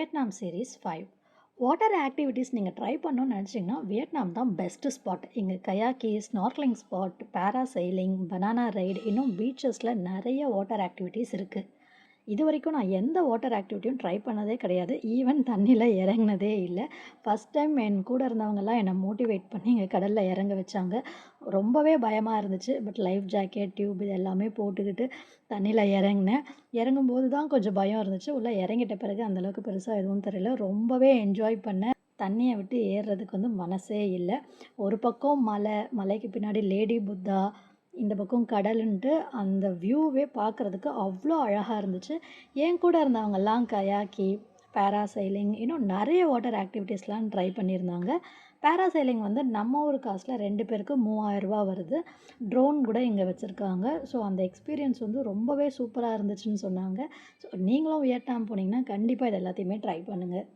Vietnam series five water activities நீங்கள் try பண்ணணும்னு நினச்சிங்கன்னா வியட்நாம் தான் பெஸ்ட்டு ஸ்பாட் இங்கே கயாக்கி snorkelling spot parasailing banana ride இன்னும் பீச்சஸில் நிறைய வாட்டர் ஆக்டிவிட்டீஸ் இருக்குது இது வரைக்கும் நான் எந்த வாட்டர் ஆக்டிவிட்டியும் ட்ரை பண்ணதே கிடையாது. ஈவன் தண்ணியில் இறங்கினதே இல்லை. ஃபஸ்ட் டைம் என் கூட இருந்தவங்கெல்லாம் என்னை மோட்டிவேட் பண்ணி இங்கே கடலில் இறங்க வச்சாங்க. ரொம்பவே பயமாக இருந்துச்சு. பட் லைஃப் ஜாக்கெட் டியூப் இது எல்லாமே போட்டுக்கிட்டு தண்ணியில் இறங்கினேன். இறங்கும்போது தான் கொஞ்சம் பயம் இருந்துச்சு. உள்ளே இறங்கிட்ட பிறகு அந்தளவுக்கு பெருசாக எதுவும் தெரியல. ரொம்பவே என்ஜாய் பண்ணேன். தண்ணியை விட்டு ஏறுறதுக்கு வந்து மனசே இல்லை. ஒரு பக்கம் மலை மலைக்கு பின்னாடி லேடி புத்தா இந்த பக்கம் கடலுன்ட்டு அந்த வியூவே பார்க்குறதுக்கு அவ்வளோ அழகாக இருந்துச்சு. என் கூட இருந்தவங்கெல்லாம் கயாக்கி பேராசைலிங் இன்னும் நிறைய வாட்டர் ஆக்டிவிட்டீஸ்லாம் ட்ரை பண்ணியிருந்தாங்க. பேராசைலிங் வந்து நம்ம ஊர் காசில் ரெண்டு பேருக்கு மூவாயிரரூபா வருது. ட்ரோன் கூட இங்கே வச்சுருக்காங்க. ஸோ அந்த எக்ஸ்பீரியன்ஸ் வந்து ரொம்பவே சூப்பராக இருந்துச்சுன்னு சொன்னாங்க. ஸோ நீங்களும் வியட்நாம் போனீங்கன்னா கண்டிப்பாக இது எல்லாத்தையுமே ட்ரை பண்ணுங்கள்